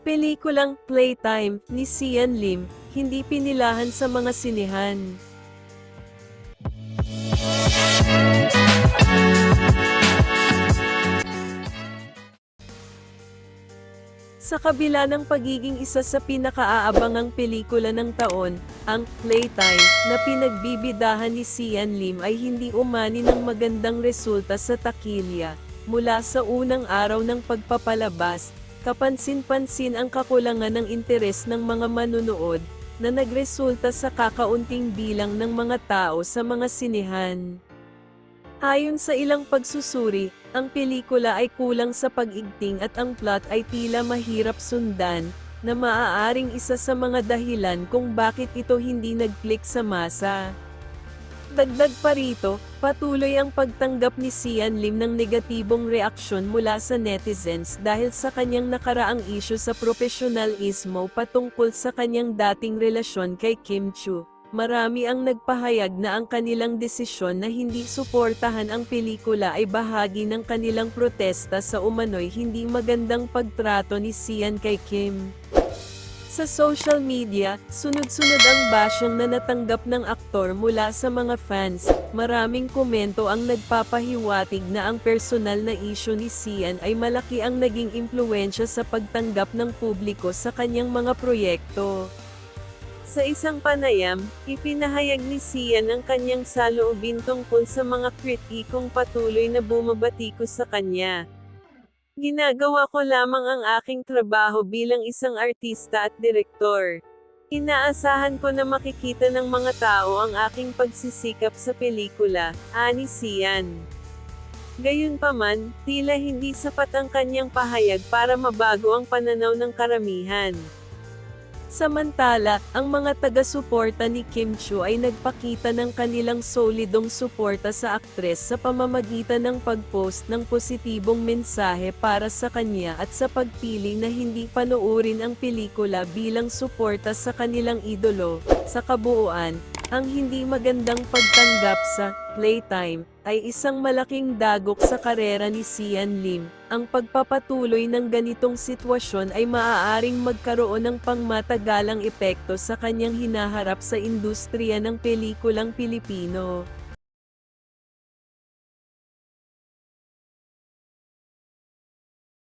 Pelikulang Playtime ni Sian Lim, hindi pinilahan sa mga sinehan. Sa kabila ng pagiging isa sa pinakaaabangang pelikula ng taon, ang Playtime na pinagbibidahan ni Sian Lim ay hindi umani ng magandang resulta sa takilya. Mula sa unang araw ng pagpapalabas, kapansin-pansin ang kakulangan ng interes ng mga manunood, na nagresulta sa kakaunting bilang ng mga tao sa mga sinehan. Ayon sa ilang pagsusuri, ang pelikula ay kulang sa pag-igting at ang plot ay tila mahirap sundan, na maaaring isa sa mga dahilan kung bakit ito hindi nag-click sa masa. Dagdag pa rito, patuloy ang pagtanggap ni Sian Lim ng negatibong reaksyon mula sa netizens dahil sa kanyang nakaraang isyu sa profesionalismo patungkol sa kanyang dating relasyon kay Kim Chu. Marami ang nagpahayag na ang kanilang desisyon na hindi suportahan ang pelikula ay bahagi ng kanilang protesta sa umano'y hindi magandang pagtrato ni Sian kay Kim. Sa social media, sunod-sunod ang basyong na natanggap ng aktor mula sa mga fans. Maraming komento ang nagpapahiwatig na ang personal na isyu ni Sian ay malaki ang naging impluensya sa pagtanggap ng publiko sa kanyang mga proyekto. Sa isang panayam, ipinahayag ni Sian ang kanyang saloobin tungkol sa mga kritikong patuloy na bumabatikos sa kanya. Ginagawa ko lamang ang aking trabaho bilang isang artista at direktor. Inaasahan ko na makikita ng mga tao ang aking pagsisikap sa pelikula, ani Sian. Gayunpaman, tila hindi sapat ang kanyang pahayag para mabago ang pananaw ng karamihan. Samantala, ang mga taga-suporta ni Kim Chu ay nagpakita ng kanilang solidong suporta sa aktres sa pamamagitan ng pag-post ng positibong mensahe para sa kanya at sa pagpili na hindi panoorin ang pelikula bilang suporta sa kanilang idolo. Sa kabuuan, ang hindi magandang pagtanggap sa Playtime ay isang malaking dagok sa karera ni Sian Lim. Ang pagpapatuloy ng ganitong sitwasyon ay maaaring magkaroon ng pangmatagalang epekto sa kanyang hinaharap sa industriya ng pelikulang Pilipino.